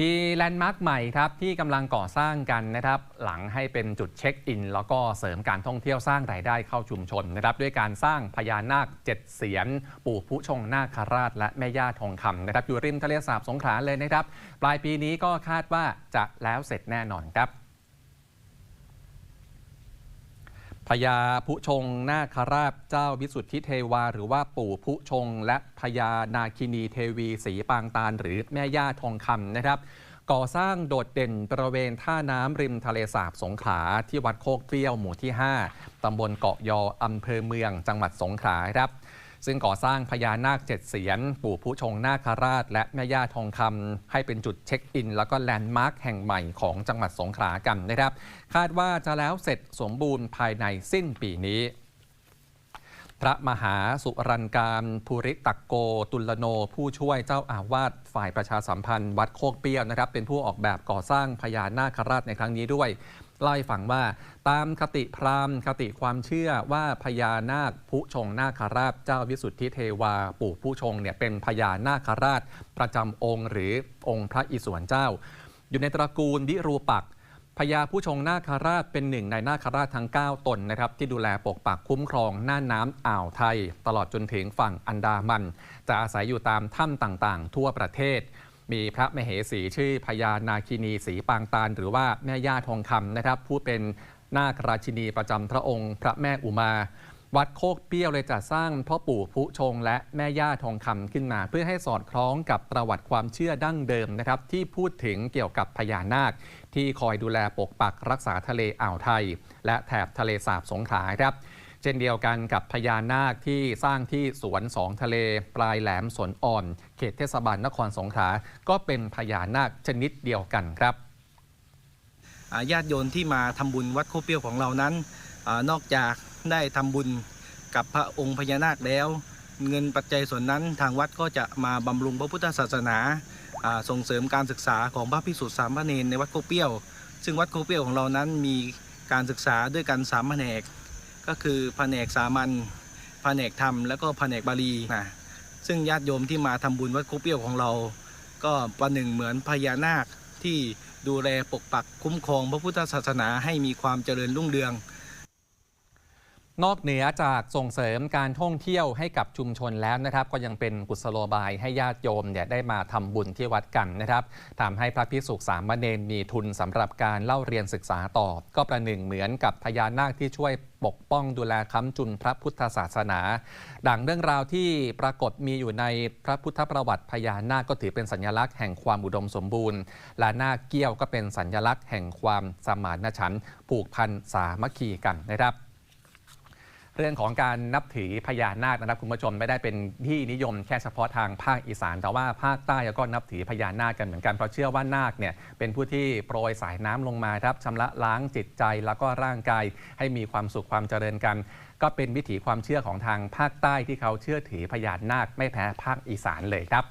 มีแลนด์มาร์คใหม่ครับที่กำลังก่อสร้างกันนะครับหลังให้เป็นจุดเช็คอิน แล้วก็เสริมการท่องเที่ยวสร้างรายได้เข้าชุมชนนะครับด้วยการสร้างพญานาคเจ็ดเสียน ปู่ผู้ชงนาคราช และแม่ย่าทองคำนะครับอยู่ริมทะเลสาบสงขลาเลยนะครับ ปลายปีนี้ก็คาดว่าจะแล้วเสร็จแน่นอนครับ พญาผู้ชงนาคราชเจ้าวิสุทธิเทวา หรือว่าปู่ผู้ชง และพญานาคินีเทวีสีปางตาลหรือแม่ย่าทองคำนะครับ ก่อสร้างโดดเด่นบริเวณท่าน้ำริมทะเลสาบสงขลาที่วัดโคกเกลี้ยวหมู่ที่ 5 ตำบลเกาะยออำเภอเมืองจังหวัดสงขลาครับ ซึ่งก่อสร้างพญานาคเจ็ดเสียน ปู่ผู้ชงนาคราช และแม่ย่าทองคำให้เป็นจุดเช็คอิน แล้วก็แลนด์มาร์คแห่งใหม่ของจังหวัดสงขลากันนะครับ คาดว่าจะแล้วเสร็จสมบูรณ์ภายในสิ้นปีนี้ พระมหาสุรันการภูริตักโก ตุลโน ผู้ช่วยเจ้าอาวาสฝ่ายประชาสัมพันธ์ วัดโคกเปี้ยวนะครับ เป็นผู้ออกแบบก่อสร้างพญานาคราชในครั้งนี้ด้วยเล่าให้ฟังว่าตามคติพราหมณ์คติความเชื่อว่าพญานาคผู้ชงนาคราชเจ้าวิสุทธิเทวาปู่ผู้ชงเนี่ยเป็นพญานาคราชประจำองค์ หรือองค์พระอิศวรเจ้า อยู่ในตระกูลวิรูปักษ์ พญาผู้ชงนาคาราชเป็นหนึ่งในนาคาราชทั้ง 9 ตนนะครับที่ดูแลปกปักคุ้มครองหน้านน้ำอ่าวไทย ตลอดจนถึงฝั่งอันดามัน จะอาศัยอยู่ตามถ้ำต่างๆ ทั่วประเทศ มีพระมเหสีชื่อพญานาคินีสีปางตาล หรือว่าแม่ย่าทองคำนะครับผู้เป็นนาคราชินีประจำพระองค์ พระแม่อุมา วัดโคกเปี้ยวเลยจัดสร้างพ่อปู่ผู้ชงและแม่ย่าทองคำขึ้นมา เพื่อให้สอดคล้องกับประวัติความเชื่อดั้งเดิมนะครับ ที่พูดถึงเกี่ยวกับพญานาค ที่คอยดูแลปกปักรักษาทะเลอ่าวไทย และแถบทะเลสาบสงขลาครับเช่นเดียวกันกับพญานาคที่สร้างที่สวนสองทะเลปลายแหลมสนอ่อน เขตเทศบาลนครสงขลาก็เป็นพญานาคชนิดเดียวกันครับญาติโยมที่มาทำบุญวัดโคเปี้ยวของเรานั้นอนอกจาก ได้ทำบุญกับพระองค์พญานาคแล้ว เงินปัจจัยส่วนนั้นทางวัดก็จะมาบำรุงพระพุทธศาสนาส่งเสริมการศึกษาของพระภิกษุสามเณรในวัดโคเปี้ยว ซึ่งวัดโคเปี้ยวของเรานั้นมีการศึกษาด้วยกันสามแผนก ก็คือแผนกสามัญแผนกธรรม แล้วก็แผนกบาลีนะซึ่งญาติโยมที่มาทำบุญวัดโคเปี้ยวของเรา ก็ประหนึ่งเหมือนพญานาคที่ดูแลปกปักคุ้มครองพระพุทธศาสนาให้มีความเจริญรุ่งเรือง นอกเหนือจากส่งเสริมการท่องเที่ยวให้กับชุมชนแล้วนะครับ ก็ยังเป็นกุศโลบายให้ญาติโยมเนี่ยได้มาทำบุญที่วัดกันนะครับทำให้พระพิสุสามเณรมีทุนสำหรับการเล่าเรียนศึกษาต่อ ก็ประหนึ่งเหมือนกับพญานาคที่ช่วยปกป้องดูแลค้ำจุนพระพุทธศาสนา ดังเรื่องราวที่ปรากฏมีอยู่ในพระพุทธประวัติพญานาคก็ถือเป็นสัญลักษณ์แห่งความอุดมสมบูรณ์ และนาคเกี้ยวก็เป็นสัญลักษณ์แห่งความสมานฉันท์ผูกพันสามัคคีกันนะครับ เรื่องของการนับถือพญานาคนะครับคุณผู้ชมไม่ได้เป็นที่นิยมแค่เฉพาะทางภาคอีสาน แต่ว่าภาคใต้ก็นับถือพญานาคกันเหมือนกันเพราะเชื่อว่านาคเนี่ยเป็นผู้ที่โปรยสายน้ำลงมาครับชำระล้างจิตใจแล้วก็ร่างกายให้มีความสุขความเจริญกัน ก็เป็นวิถีความเชื่อของทางภาคใต้ที่เขาเชื่อถือพญานาคไม่แพ้ภาคอีสานเลยครับ